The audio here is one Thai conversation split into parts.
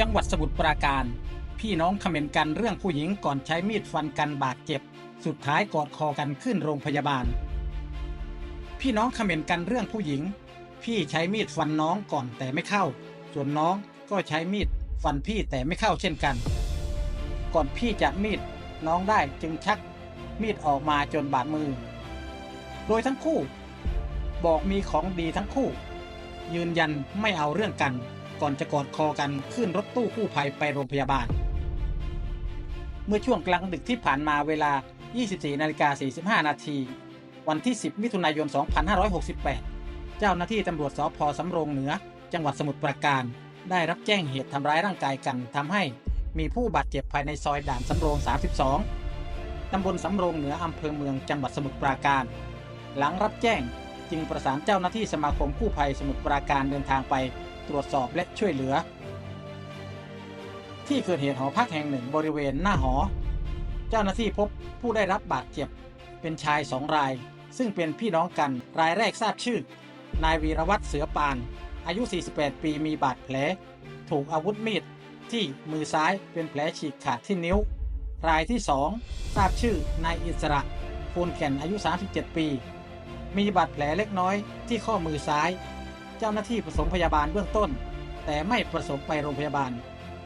จังหวัดสมุทรปราการ พี่น้องเขม่นกันเรื่องผู้หญิงก่อนใช้มีดฟันกันบาดเจ็บ สุดท้ายกอดคอกันขึ้นโรงพยาบาล พี่น้องเขม่นกันเรื่องผู้หญิง พี่ใช้มีดฟันน้องก่อนแต่ไม่เข้า ส่วนน้องก็ใช้มีดฟันพี่แต่ไม่เข้าเช่นกัน ก่อนพี่จะมีดน้องได้จึงชักมีดออกมาจนบาดมือ โดยทั้งคู่ บอกมีของดีทั้งคู่ ยืนยันไม่เอาเรื่องกัน ก่อนจะกอดคอกันขึ้นรถตู้กู้ภัยไปโรงพยาบาล เมื่อช่วงกลางดึกที่ผ่านมาเวลา 24นาฬิกา45 นาที วันที่ 10 มิถุนายน 2568 เจ้าหน้าที่ตำรวจสพสำโรงเหนือ จังหวัดสมุทรปราการ ได้รับแจ้งเหตุทำร้ายร่างกายกันทำให้มีผู้บาดเจ็บภายในซอยด่านสำโรง 32 ตำบลสำโรงเหนืออำเภอเมืองจังหวัดสมุทรปราการ หลังรับแจ้งจึงประสานเจ้าหน้าที่สมาคมกู้ภัยสมุทรปราการเดินทางไป ตรวจสอบและช่วยเหลือ ที่เกิดเหตุหอพักแห่งหนึ่งบริเวณหน้าหอ เจ้าหน้าที่พบผู้ได้รับบาดเจ็บ เป็นชายสองราย ซึ่งเป็นพี่น้องกันรายแรกทราบชื่อ นายวีรวัตรเสือปาน อายุ 48 ปีมีบาดแผล ถูกอาวุธมีดที่มือซ้ายเป็นแผลฉีกขาดที่นิ้ว รายที่สองทราบชื่อนายอิสระพูนแก่นอายุ 37 ปี มีบาดแผลเล็กน้อยที่ข้อมือซ้าย เจ้าหน้าที่ผสมพยาบาลเบื้องต้น แต่ไม่ประสงค์ไปโรงพยาบาล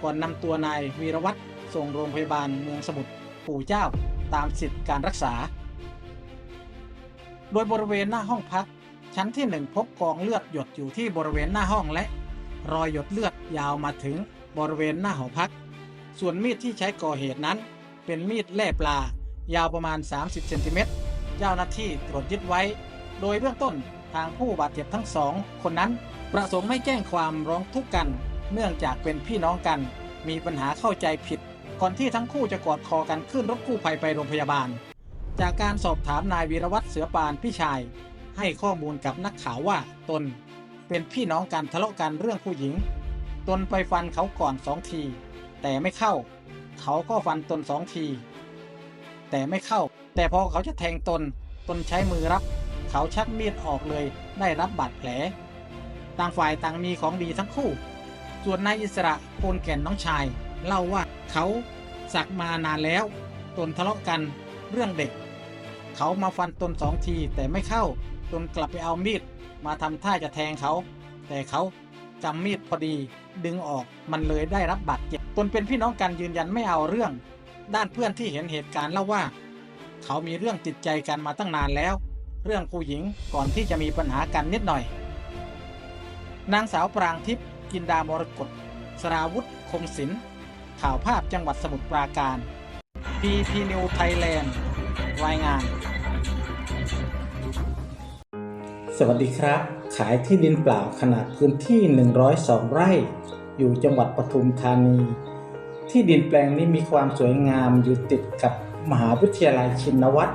ก่อนนำตัวนายวีรวัตรส่งโรงพยาบาลเมืองสมุทรปู่เจ้าตามสิทธิการรักษา โดยบริเวณหน้าห้องพัก ชั้นที่หนึ่งพบกองเลือดหยดอยู่ที่บริเวณหน้าห้องและ รอยหยดเลือดยาวมาถึงบริเวณหน้าหอพัก ส่วนมีดที่ใช้ก่อเหตุนั้น เป็นมีดแล่ปลา ยาวประมาณ 30 เซนติเมตร เจ้าหน้าที่ตรวจยึดไว้ โดยเบื้องต้น ทางผู้บาดเจ็บทั้งสองคนนั้น ประสงค์ไม่แจ้งความร้องทุกข์กัน เนื่องจากเป็นพี่น้องกัน มีปัญหาเข้าใจผิด ก่อนที่ทั้งคู่จะกอดคอกันขึ้นรถกู้ภัยไปโรงพยาบาล จากการสอบถามนายวีรวัตรเสือปานพี่ชาย ให้ข้อมูลกับนักข่าวว่าตน เป็นพี่น้องกันทะเลาะกันเรื่องผู้หญิง ตนไปฟันเขาก่อนสองที แต่ไม่เข้า เขาก็ฟันตนสองที แต่ไม่เข้า แต่พอเขาจะแทงตน ตนใช้มือรับ เขาชักมีดออกเลยได้รับบาดแผล ต่างฝ่ายต่างมีของดีทั้งคู่ ส่วนนายอิสระโพนแก่นน้องชาย เล่าว่าเขาสักมานานแล้ว ตนทะเลาะกันเรื่องเด็ก เขามาฟันตนสองทีแต่ไม่เข้า ตนกลับไปเอามีดมาทำท่าจะแทงเขา แต่เขาจำมีดพอดีดึงออกมันเลยได้รับบาดเจ็บตนเป็นพี่น้องกันยืนยันไม่เอาเรื่อง ด้านเพื่อนที่เห็นเหตุการณ์เล่าว่า เขามีเรื่องติดใจกันมาตั้งนานแล้ว เรื่องผู้หญิงก่อนที่จะมีปัญหากันนิดหน่อย นางสาวปรางทิพย์กินดามรกตสราวุธคงศิลป์ข่าวภาพจังหวัดสมุทรปราการ PP New Thailand รายงาน สวัสดีครับ ขายที่ดินเปล่าขนาดพื้นที่ 102 ไร่ อยู่จังหวัดปทุมธานี ที่ดินแปลงนี้มีความสวยงามอยู่ติดกับมหาวิทยาลัยชินวัตร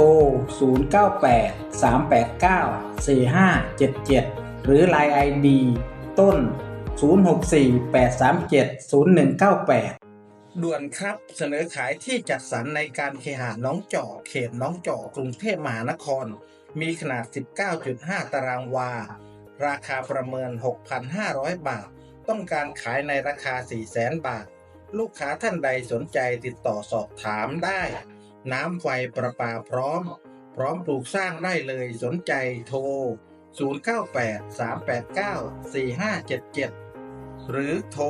ร 098 389 4577 หรือ Line ID ต้น 064 837 0198 ด่วนครับเสนอขายที่จัดสรรในการเคหะน้องจอกเขตน้องจอกกรุงเทพมหานคร มีขนาด 19.5 ตารางวา ราคาประเมิน 6,500 บาท ต้องการขายในราคา 400,000 บาท ลูกค้าท่านใดสนใจติดต่อสอบถามได้ น้ำไฟประปาพร้อม พร้อมปลูกสร้างได้เลยสนใจโทร 098 389 4577 หรือโทร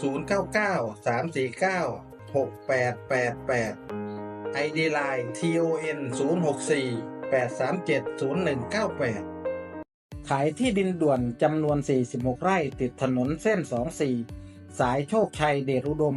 099 349 6888 ID Line TON 064 837 0198ขายที่ดินด่วนจำนวน 46 ไร่ติดถนนเส้น 24 สายโชคชัยเดชอุดม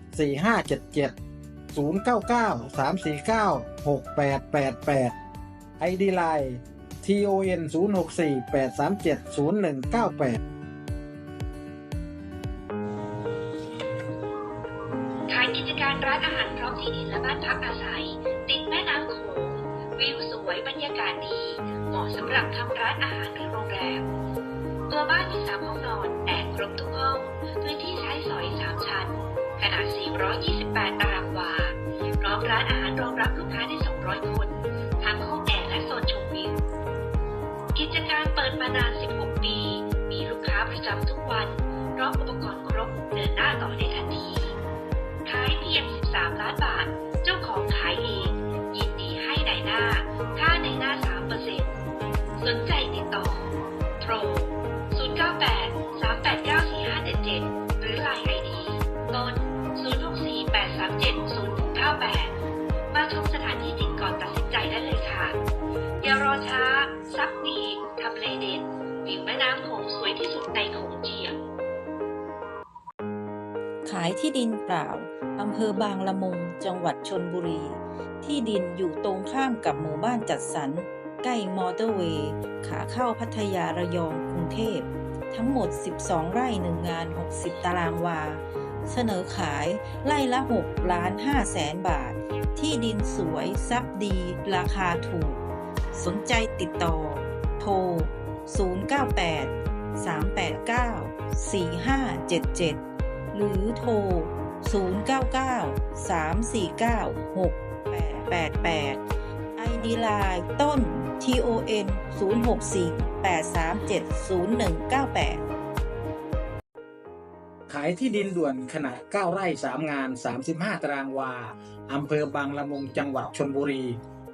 4577 099 349 6888 ID Line TON 064 837 0198ขายกิจการร้านอาหารพร้อมที่ดินและบ้านพักอาศัย ติดแม่น้ำโขงวิวสวยบรรยากาศดี เหมาะสำหรับทำร้านอาหารหรือโรงแรม ตัวบ้านมีสามห้องนอนแอร์ครบทุกห้อง พื้นที่ใช้สอยสามชั้น ขนาด 428 ตารางวา พร้อมร้านอาหารรองรับลูกค้าได้ 200 คน ทั้งห้องแอร์และโซนชมวิว กิจการเปิดมานาน 16 ปี มีลูกค้าประจำทุกวัน พร้อมอุปกรณ์ครบ เดินหน้าต่อได้ทันที ขายเพียง 13 ล้านบาท เจ้าของขายเอง ยินดีให้ในหน้า ค่าในหน้า 3%สนใจติด อช้า ซักดีทำเลเด็ดวิวแม่น้ำโขงสวยที่สุดในโขงเจียม ขายที่ดินเปล่าอำเภอบางละมุง จังหวัดชนบุรี ที่ดินอยู่ตรงข้ามกับหมู่บ้านจัดสรร ใกล้มอเตอร์เวย์ ขาเข้าพัทยาระยองกรุงเทพ ทั้งหมด 12 ไร่หนึ่งงาน 60 ตารางวา เสนอขายไร่ละ 6 ล้าน5แสนบาท ที่ดินสวยซับดี ราคาถูก สนใจติดต่อ โทร 098 389 4577 หรือโทร 099 349 6888 ID Line ต้น TON 064 837 0198 ขายที่ดินด่วนขนาด 9 ไร่ 3 งาน 35 ตารางวา อำเภอบางละมุง จังหวัดชนบุรี